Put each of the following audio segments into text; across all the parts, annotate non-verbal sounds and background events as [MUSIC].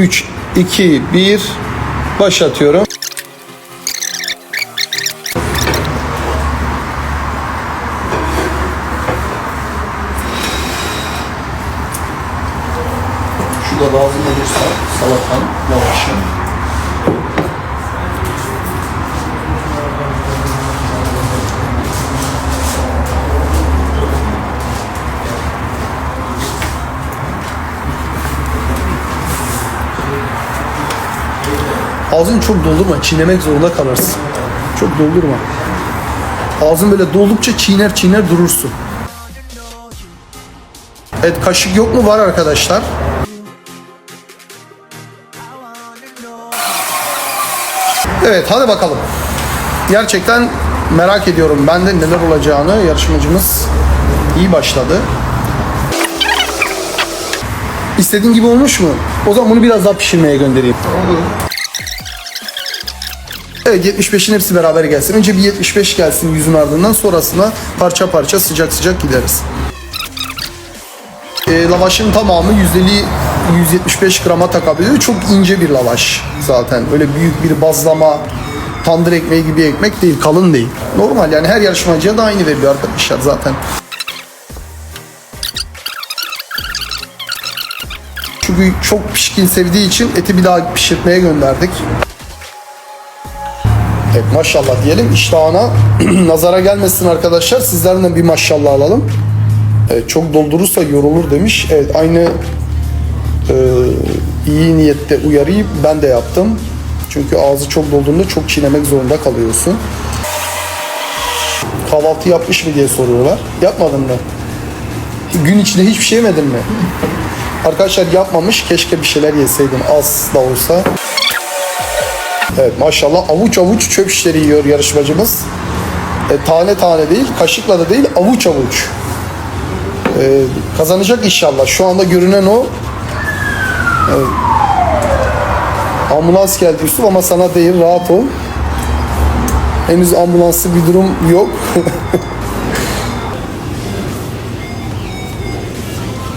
3, 2, 1 başlatıyorum. Şu çok doldurma, çiğnemek zorunda kalırsın. Çok doldurma. Ağzın böyle doldukça çiğner çiğner durursun. Evet kaşık yok mu? Var arkadaşlar. Evet hadi bakalım. Gerçekten merak ediyorum ben de neler olacağını. Yarışmacımız iyi başladı. İstediğin gibi olmuş mu? O zaman bunu biraz daha pişirmeye göndereyim. Evet 75'in hepsi beraber gelsin. Önce bir 75 gelsin yüzün ardından sonrasında parça parça sıcak sıcak gideriz. E, lavaşın tamamı yüzdeli 175 grama takabiliyor. Çok ince bir lavaş zaten. Öyle büyük bir bazlama, tandır ekmeği gibi ekmek değil, kalın değil. Normal yani her yarışmacıya da aynı veriyor arkadaşlar zaten. Çünkü çok pişkin sevdiği için eti bir daha pişirtmeye gönderdik. Evet maşallah diyelim iştahına [CLEARS THROAT] nazara gelmesin arkadaşlar. Sizlerden de bir maşallah alalım. Evet, çok doldurursa yorulur demiş. Evet aynı e, iyi niyette uyarıyı ben de yaptım. Çünkü ağzı çok dolduğunda çok çiğnemek zorunda kalıyorsun. Kahvaltı yapmış mı diye soruyorlar. Yapmadın mı? Gün içinde hiçbir şey yemedin mi? Arkadaşlar yapmamış. Keşke bir şeyler yeseydin az da olsa. Evet maşallah avuç avuç çöp işleri yiyor yarışmacımız. E, tane tane değil, kaşıkla da değil, avuç avuç. E, kazanacak inşallah. Şu anda görünen o. Evet. Ambulans geldi Yusuf ama sana değil rahat ol. Henüz ambulanslı bir durum yok. [LAUGHS]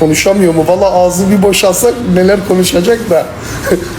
Konuşamıyor mu? Valla ağzı bir boşalsak neler konuşacak da. [LAUGHS]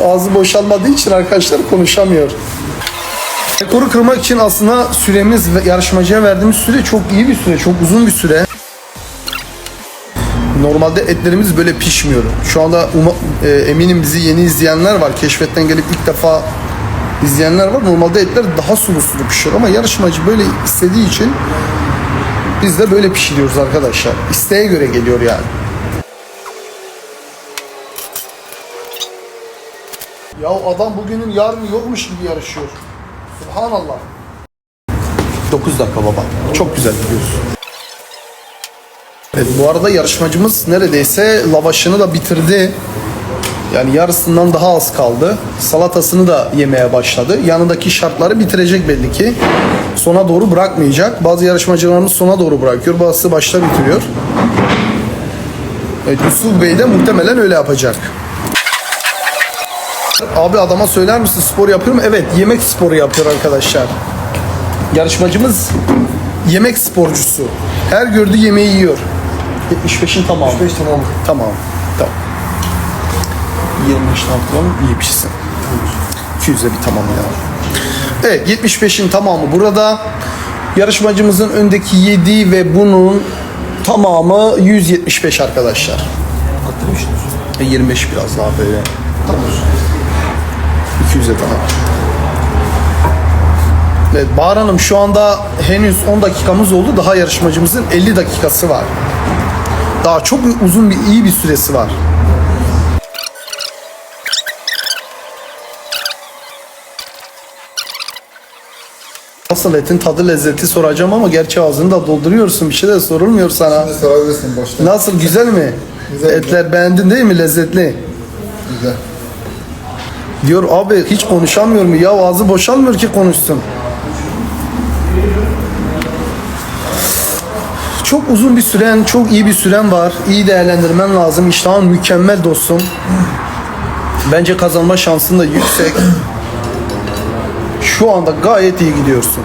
ağzı boşalmadığı için arkadaşlar konuşamıyor. Rekoru kırmak için aslında süremiz ve yarışmacıya verdiğimiz süre çok iyi bir süre, çok uzun bir süre. Normalde etlerimiz böyle pişmiyor. Şu anda uma- e, eminim bizi yeni izleyenler var. Keşfetten gelip ilk defa izleyenler var. Normalde etler daha sulu sulu pişiyor ama yarışmacı böyle istediği için biz de böyle pişiriyoruz arkadaşlar. İsteğe göre geliyor yani. Ya adam bugünün yarını yokmuş gibi yarışıyor. Subhanallah. 9 dakika baba. Çok güzel gidiyorsun. Evet, bu arada yarışmacımız neredeyse lavaşını da bitirdi. Yani yarısından daha az kaldı. Salatasını da yemeye başladı. Yanındaki şartları bitirecek belli ki. Sona doğru bırakmayacak. Bazı yarışmacılarımız sona doğru bırakıyor. Bazısı başta bitiriyor. Evet, Yusuf Bey de muhtemelen öyle yapacak. Abi adama söyler misin spor yapıyor mu? Evet yemek sporu yapıyor arkadaşlar. Yarışmacımız yemek sporcusu. Her gördüğü yemeği yiyor. 75'in tamamı. 75 tamam. Tamam. Tamam. 25 tamam iyi pişsin. 200'e bir tamam ya. Evet 75'in tamamı burada. Yarışmacımızın öndeki 7 ve bunun tamamı 175 arkadaşlar. Attırmıştır. E, 25 biraz daha böyle. Tamam. 200'e tamam. Evet, Bahar Hanım şu anda henüz 10 dakikamız oldu. Daha yarışmacımızın 50 dakikası var. Daha çok uzun bir iyi bir süresi var. Nasıl etin tadı lezzeti soracağım ama gerçi ağzını da dolduruyorsun. Bir şey de sorulmuyor sana. Şimdi sorabilirsin boşta. Nasıl güzel mi? Güzel. Etler beğendin değil mi? Lezzetli. Güzel. Diyor abi hiç konuşamıyor mu? Ya ağzı boşalmıyor ki konuşsun. Çok uzun bir süren, çok iyi bir süren var. İyi değerlendirmen lazım. İştahın mükemmel dostum. Bence kazanma şansın da yüksek. Şu anda gayet iyi gidiyorsun.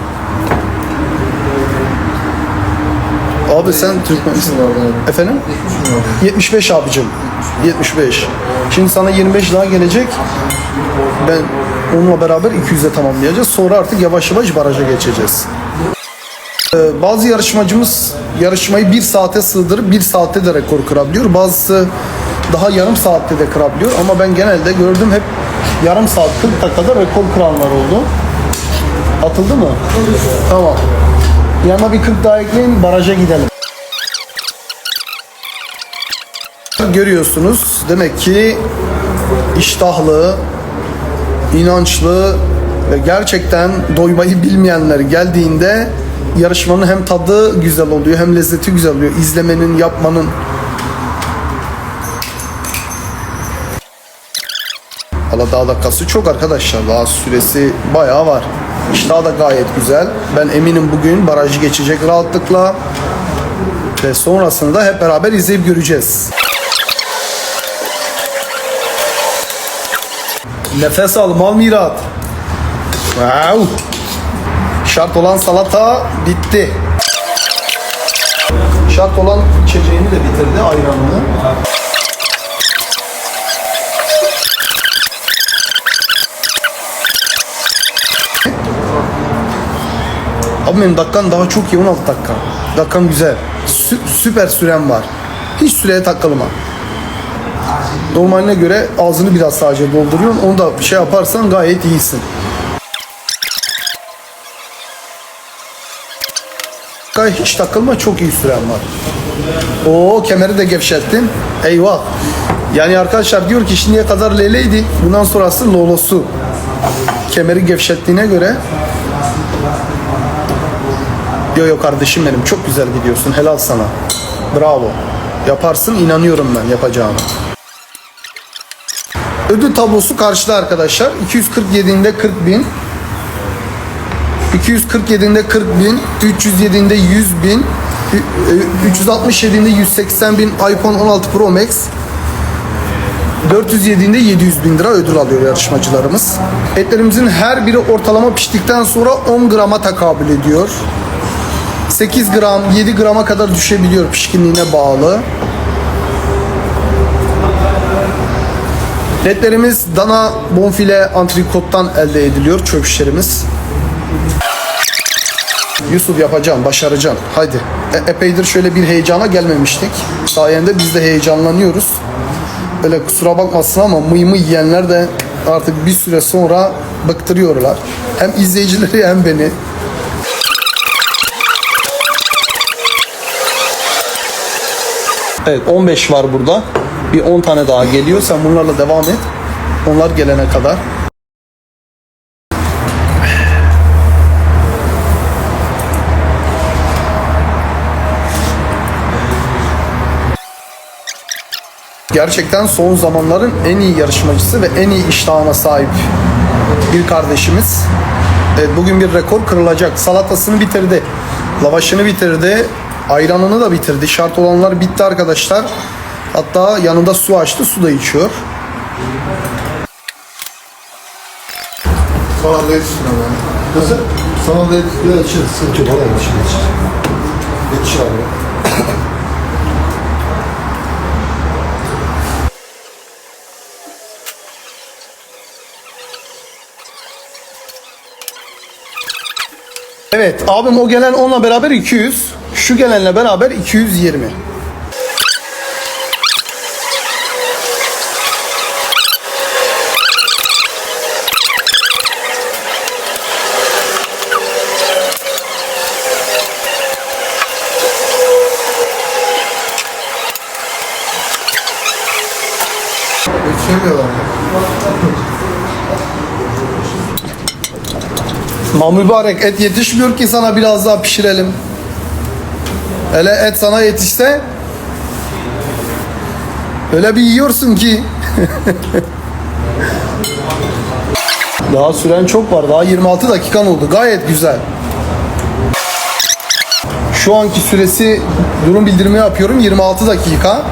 Abi sen Türkmen Düşün oradan. Efendim? Düşün oradan. 75 abicim. 75. Şimdi sana 25 daha gelecek. Ben onunla beraber 200'e tamamlayacağız. Sonra artık yavaş yavaş baraja geçeceğiz. Ee, Bazı yarışmacımız yarışmayı bir saate sığdırıp bir saatte de rekor kırabiliyor. Bazısı daha yarım saatte de kırabiliyor. Ama ben genelde gördüm hep yarım saat 40 dakikada rekor kıranlar oldu. Atıldı mı? Tamam. Yanına bir 40 daha ekleyin baraja gidelim. Görüyorsunuz demek ki iştahlı, inançlı ve gerçekten doymayı bilmeyenler geldiğinde yarışmanın hem tadı güzel oluyor hem lezzeti güzel oluyor. İzlemenin, yapmanın. Valla daha dakikası çok arkadaşlar. Daha süresi bayağı var. İştah da gayet güzel. Ben eminim bugün barajı geçecek rahatlıkla. Ve sonrasını da hep beraber izleyip göreceğiz. Nefes al mal mirat. Wow. Şart olan salata bitti. Şart olan içeceğini de bitirdi ayranını. Abi benim dakikam daha çok iyi 16 dakika. Dakikam güzel. Sü- süper sürem var. Hiç süreye takılma. Normaline göre ağzını biraz sadece dolduruyorsun. Onu da şey yaparsan gayet iyisin. Hiç takılma çok iyi süren var. Oo kemeri de gevşettin. Eyvah. Yani arkadaşlar diyor ki şimdiye kadar leleydi. Bundan sonrası lolosu. Kemeri gevşettiğine göre Yo yo kardeşim benim çok güzel gidiyorsun. Helal sana. Bravo. Yaparsın inanıyorum ben yapacağına. Ödül tablosu karşıda arkadaşlar. 247'inde 40 bin. 247'inde 40 bin. 307'inde 100 bin. ü- e, 367'inde 180 bin iPhone 16 Pro Max. 407'inde 700 bin lira ödül alıyor yarışmacılarımız. Etlerimizin her biri ortalama piştikten sonra 10 grama tekabül ediyor. 8 gram, 7 grama kadar düşebiliyor pişkinliğine bağlı. Etlerimiz dana bonfile antrikottan elde ediliyor çöp şişlerimiz. Yusuf yapacağım, başaracağım. Haydi. E- epeydir şöyle bir heyecana gelmemiştik. Sayende biz de heyecanlanıyoruz. Öyle kusura bakmasın ama mıymı yiyenler de artık bir süre sonra bıktırıyorlar. Hem izleyicileri hem beni. Evet 15 var burada. Bir 10 tane daha geliyor. Sen bunlarla devam et. Onlar gelene kadar. Gerçekten son zamanların en iyi yarışmacısı ve en iyi iştahına sahip bir kardeşimiz. Evet, bugün bir rekor kırılacak. Salatasını bitirdi. Lavaşını bitirdi. Ayranını da bitirdi. Şart olanlar bitti arkadaşlar. Hatta yanında su açtı. Su da içiyor. Sana da yetişsin ama. Nasıl? Sana da yetişsin. Yetişir. Sıkıntı yok. Valla yetişir. Yetişir. Yetişir abi. Evet abim o gelen onunla beraber 200. Şu gelenle beraber 220. Ma mübarek et yetişmiyor ki sana biraz daha pişirelim. Hele et sana yetişse öyle bir yiyorsun ki. [LAUGHS] daha süren çok var. Daha 26 dakikan oldu. Gayet güzel. Şu anki süresi durum bildirimi yapıyorum 26 dakika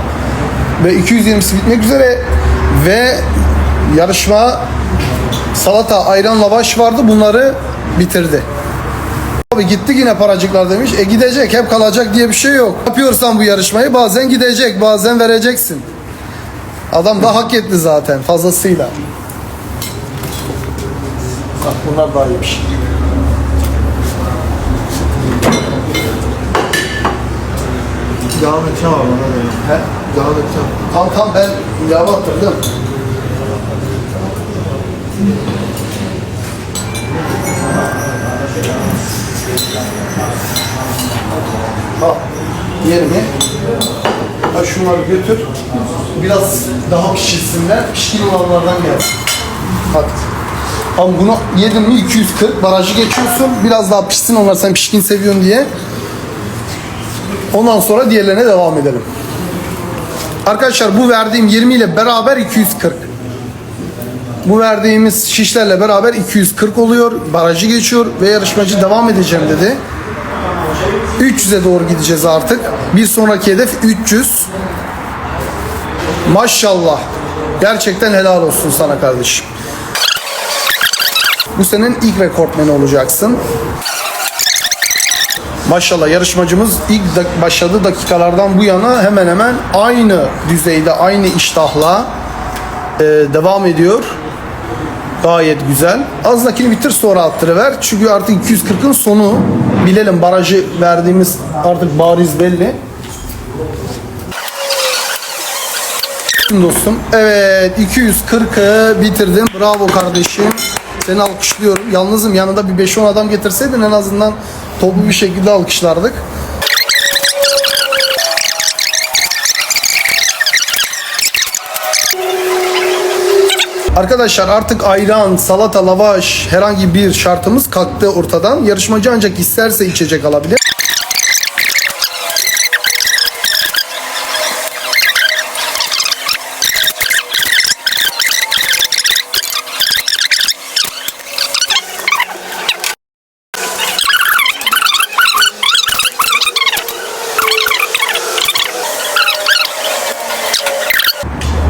ve 220'si bitmek üzere ve yarışma salata, ayran, lavaş vardı. Bunları bitirdi. Abi gitti yine paracıklar demiş. E gidecek, hep kalacak diye bir şey yok. Yapıyorsan bu yarışmayı bazen gidecek, bazen vereceksin. Adam da hak etti zaten fazlasıyla. Bak bunlar daha iyiymiş. Devam edeceğim abi ona da. He? Devam edeceğim. Tam tam ben ilave attırdım. Al. Diğerini. Ha şunları götür. Biraz daha pişirsinler. Pişkin olanlardan gel. Hadi. Ama bunu yedin mi 240 barajı geçiyorsun. Biraz daha pişsin onlar sen pişkin seviyorsun diye. Ondan sonra diğerlerine devam edelim. Arkadaşlar bu verdiğim 20 ile beraber 240. Bu verdiğimiz şişlerle beraber 240 oluyor. Barajı geçiyor ve yarışmacı devam edeceğim dedi. 300'e doğru gideceğiz artık. Bir sonraki hedef 300. Maşallah. Gerçekten helal olsun sana kardeşim. Bu senin ilk rekortmeni olacaksın. Maşallah yarışmacımız ilk dak- başladığı dakikalardan bu yana hemen hemen aynı düzeyde, aynı iştahla devam ediyor. Gayet güzel. Azdakini bitir sonra attırıver. Çünkü artık 240'ın sonu. Bilelim barajı verdiğimiz artık bariz belli. Dostum. Evet 240'ı bitirdim. Bravo kardeşim. Seni alkışlıyorum. Yalnızım yanında bir 5-10 adam getirseydin en azından toplu bir şekilde alkışlardık. Arkadaşlar artık ayran, salata, lavaş herhangi bir şartımız kalktı ortadan. Yarışmacı ancak isterse içecek alabilir.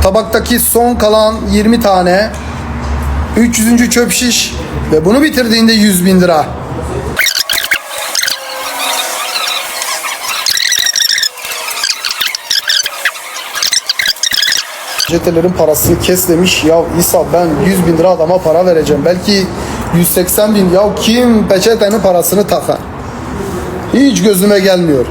Tabaktaki son kalan 20 tane 300. çöp şiş ve bunu bitirdiğinde 100 bin lira. Peçetelerin parasını kes demiş. Ya İsa ben 100 bin lira adama para vereceğim. Belki 180 bin. Ya kim peçetenin parasını takar? Hiç gözüme gelmiyor.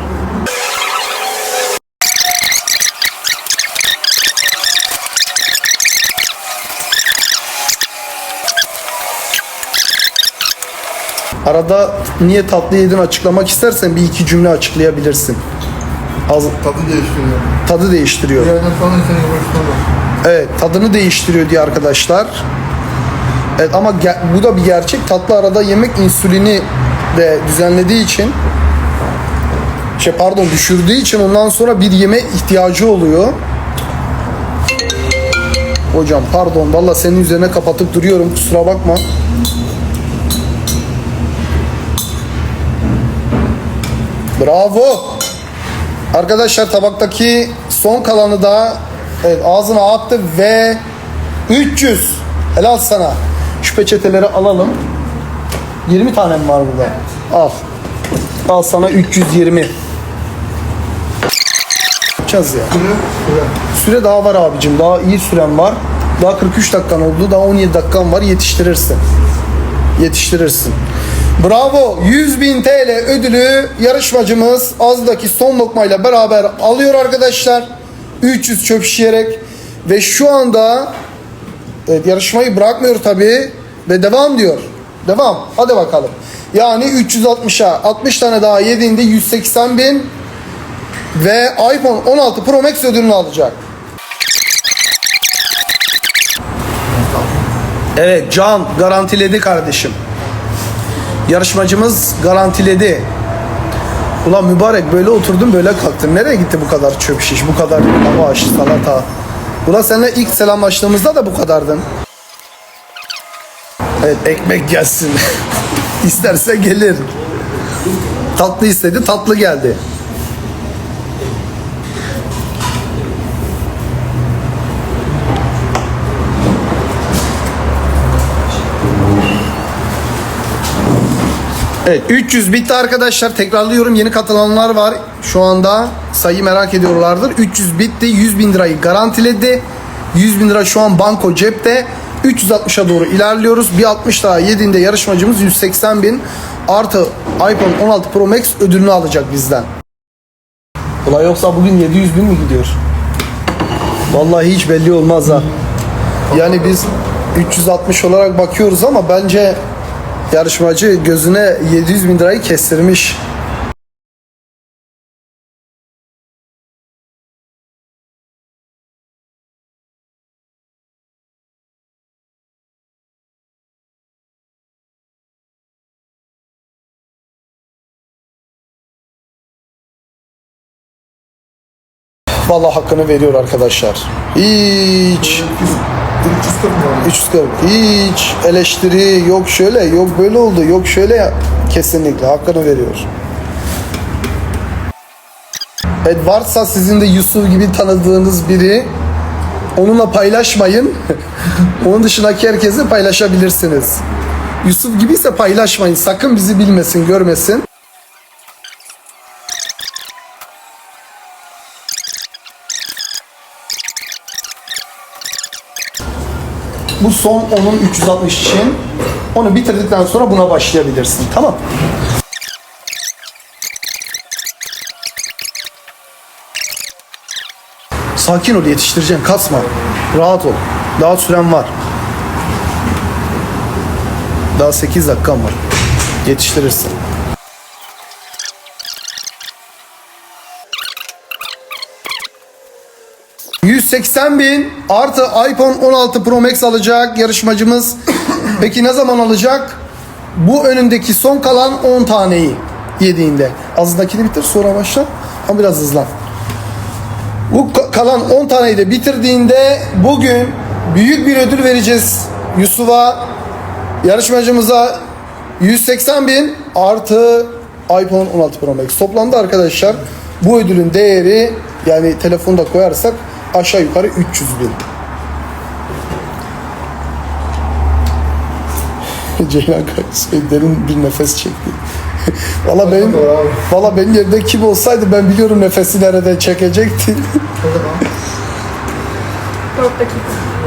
Arada niye tatlı yedin açıklamak istersen bir iki cümle açıklayabilirsin. Az, Tadı değiştiriyor. tadı değiştiriyor. Bir yerden sonra seni hoşlanmaz. Evet tadını değiştiriyor diye arkadaşlar. Evet ama ge- bu da bir gerçek. Tatlı arada yemek insülini de düzenlediği için şey pardon düşürdüğü için ondan sonra bir yeme ihtiyacı oluyor. Hocam pardon valla senin üzerine kapatıp duruyorum kusura bakma. Bravo. Arkadaşlar tabaktaki son kalanı da evet, ağzına attı ve 300. Helal sana. Şu peçeteleri alalım. 20 tane mi var burada? Al. Al sana 320. Yapacağız ya. Süre daha var abicim. Daha iyi süren var. Daha 43 dakikan oldu. Daha 17 dakikan var. Yetiştirirsin. Yetiştirirsin. Bravo. 100 bin TL ödülü yarışmacımız Az'daki son lokmayla beraber alıyor arkadaşlar. 300 çöp şişerek ve şu anda evet, yarışmayı bırakmıyor tabii ve devam diyor. Devam. Hadi bakalım. Yani 360'a 60 tane daha yediğinde 180 bin ve iPhone 16 Pro Max ödülünü alacak. Evet Can garantiledi kardeşim. Yarışmacımız garantiledi. Ulan mübarek böyle oturdun böyle kalktın. Nereye gitti bu kadar çöp şiş, bu kadar lavaş, salata? Ulan seninle ilk selamlaştığımızda da bu kadardın. Evet ekmek gelsin. [LAUGHS] İsterse gelir. Tatlı istedi, tatlı geldi. Evet 300 bitti arkadaşlar. Tekrarlıyorum yeni katılanlar var. Şu anda sayı merak ediyorlardır. 300 bitti. 100 bin lirayı garantiledi. 100 bin lira şu an banko cepte. 360'a doğru ilerliyoruz. Bir 60 daha yediğinde yarışmacımız 180 bin artı iPhone 16 Pro Max ödülünü alacak bizden. Olay yoksa bugün 700 bin mi gidiyor? Vallahi hiç belli olmaz ha. Yani biz 360 olarak bakıyoruz ama bence yarışmacı gözüne 700 bin lirayı kestirmiş. Vallahi hakkını veriyor arkadaşlar. Hiç 340 mı? 340 hiç eleştiri yok şöyle yok böyle oldu yok şöyle kesinlikle hakkını veriyor. Evet varsa sizin de Yusuf gibi tanıdığınız biri onunla paylaşmayın. [LAUGHS] Onun dışındaki herkese paylaşabilirsiniz. Yusuf gibiyse paylaşmayın. Sakın bizi bilmesin, görmesin. Bu son onun 360 için. Onu bitirdikten sonra buna başlayabilirsin. Tamam. Sakin ol yetiştireceksin. Kasma. Rahat ol. Daha süren var. Daha 8 dakikan var. Yetiştirirsin. ...180 bin artı iPhone 16 Pro Max alacak yarışmacımız. [COUGHS] Peki ne zaman alacak? Bu önündeki son kalan 10 taneyi yediğinde. Azındakini bitir sonra başla. Ama biraz hızlan. Bu ka- kalan 10 taneyi de bitirdiğinde bugün büyük bir ödül vereceğiz Yusuf'a. Yarışmacımıza 180 bin artı iPhone 16 Pro Max. Toplamda arkadaşlar bu ödülün değeri yani telefonda koyarsak aşağı yukarı 300 bin. [LAUGHS] Ceylan kardeşim derin bir nefes çekti. [LAUGHS] valla benim valla benim yerimde kim olsaydı ben biliyorum nefesi nerede çekecekti. O zaman 4 dakika.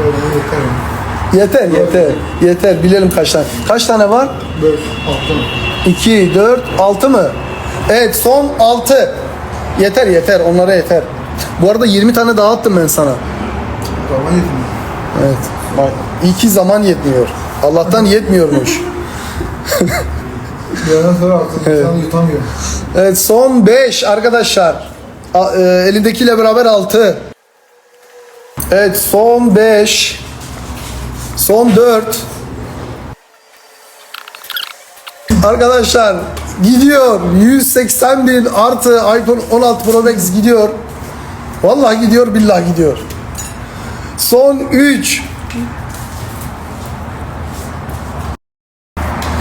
öyle yeter. yeter yeter bilelim kaç tane. Kaç tane var? 4, 6. 2, 4, 6 mı? Evet son 6. Yeter yeter onlara yeter. Bu arada 20 tane dağıttım ben sana. Zaman yetmiyor. Evet. Bak iyi ki zaman yetmiyor. Allah'tan yetmiyormuş. Bir yerden sonra artık insan yutamıyor. Evet son 5 arkadaşlar. A- e, elindekiyle beraber 6. Evet son 5. Son 4. Arkadaşlar gidiyor. 180 bin artı iPhone 16 Pro Max gidiyor. Vallahi gidiyor billahi gidiyor. Son 3.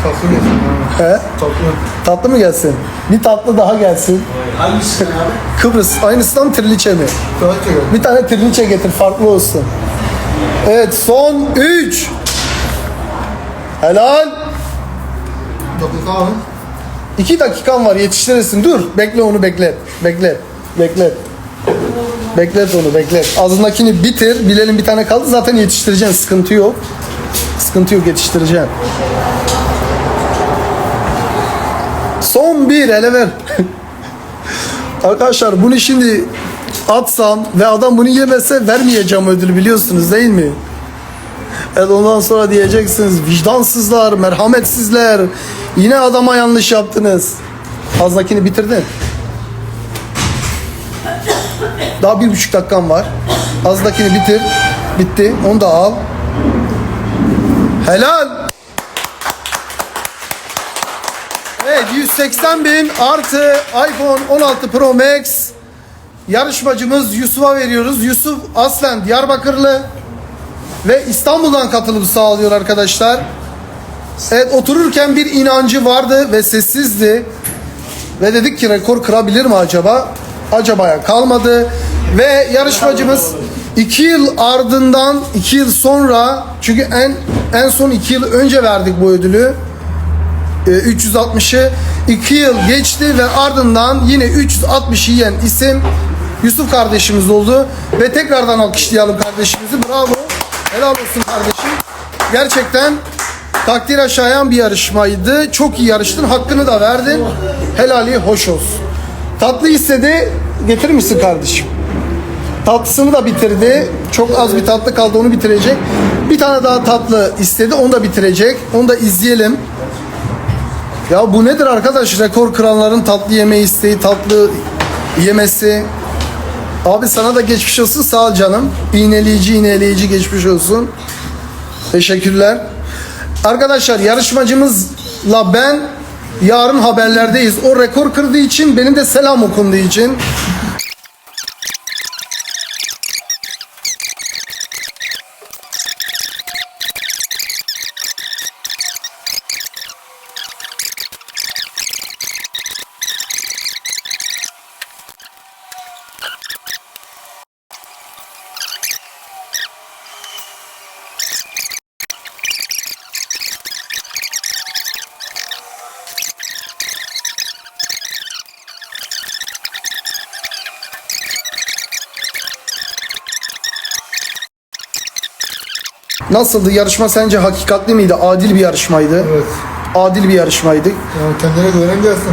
Tatlı gelsin. He? Tatlı. Tatlı mı gelsin? Bir tatlı daha gelsin. Hangisi abi? Kıbrıs. Aynısından triliçe mi? Çekelim. Bir tane triliçe getir farklı olsun. Evet son 3. Helal. Dakika abi. 2 dakikan var yetiştirirsin. Dur. Bekle onu beklet. Beklet. Beklet. Beklet onu beklet. Ağzındakini bitir. Bilelim bir tane kaldı. Zaten yetiştireceksin. Sıkıntı yok. Sıkıntı yok yetiştireceksin. Son bir ele ver. [LAUGHS] Arkadaşlar bunu şimdi atsam ve adam bunu yemese vermeyeceğim ödülü biliyorsunuz değil mi? Evet ondan sonra diyeceksiniz vicdansızlar, merhametsizler. Yine adama yanlış yaptınız. Fazlakini bitirdin. Daha bir buçuk dakikan var. Azdakini bitir. Bitti. Onu da al. Helal. Evet 180 bin artı iPhone 16 Pro Max yarışmacımız Yusuf'a veriyoruz. Yusuf aslen Diyarbakırlı ve İstanbul'dan katılım sağlıyor arkadaşlar. Evet otururken bir inancı vardı ve sessizdi. Ve dedik ki rekor kırabilir mi acaba? Acabaya kalmadı. Ve yarışmacımız 2 yıl ardından 2 yıl sonra çünkü en en son 2 yıl önce verdik bu ödülü. E, 360'ı 2 yıl geçti ve ardından yine 360'ı yiyen isim Yusuf kardeşimiz oldu. Ve tekrardan alkışlayalım kardeşimizi. Bravo. Helal olsun kardeşim. Gerçekten takdir aşağıyan bir yarışmaydı. Çok iyi yarıştın. Hakkını da verdin. Helali hoş olsun. Tatlı istedi. Getirir misin kardeşim? Tatlısını da bitirdi. Çok az bir tatlı kaldı onu bitirecek. Bir tane daha tatlı istedi onu da bitirecek. Onu da izleyelim. Ya bu nedir arkadaş? Rekor kıranların tatlı yeme isteği, tatlı yemesi. Abi sana da geçmiş olsun sağ ol canım. İğneleyici iğneleyici geçmiş olsun. Teşekkürler. Arkadaşlar yarışmacımızla ben yarın haberlerdeyiz. O rekor kırdığı için benim de selam okunduğu için. Nasıldı yarışma sence hakikatli miydi? Adil bir yarışmaydı. Evet. Adil bir yarışmaydı. Yani kendine güvenen gelsin.